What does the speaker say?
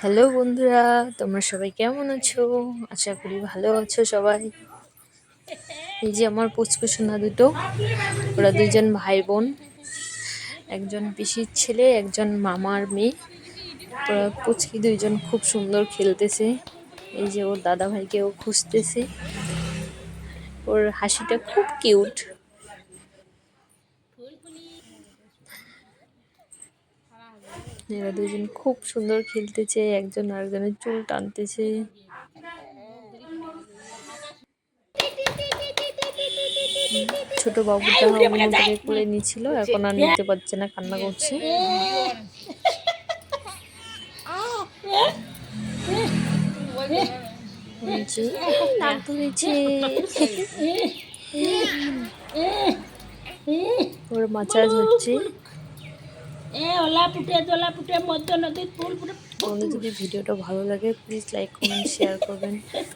Hello বন্ধুরা, তোমরা সবাই কেমন আছো? আশা করি ভালো আছো সবাই। এই যে আমার পুচকুসোনা দুটো, ওরা দুজন ভাই বোন। একজন পিসির ছেলে, একজন মামার মেয়ে। ওরা পুচকি দুইজন খুব সুন্দর খেলতেছে। এই যে ওর দাদা ভাইকে ও খুঁজতেছে। ওর হাসিটা খুব কিউট। এরা দুজন খুব সুন্দর খেলতেছে একজন আরেকজনের চুল টানতেছে। ছোট বাবুটা কোলে নিচ্ছিল এখন আর নিতে পারছে না কান্না করছে। ধরেছে। ওর মাচাজ হচ্ছে এ ওলা পুটে দোলা পুটে মধ্য নদীর ফুল পুটে তোমাদের যদি ভিডিওটা ভালো লাগে প্লিজ লাইক কমেন্ট শেয়ার করবেন।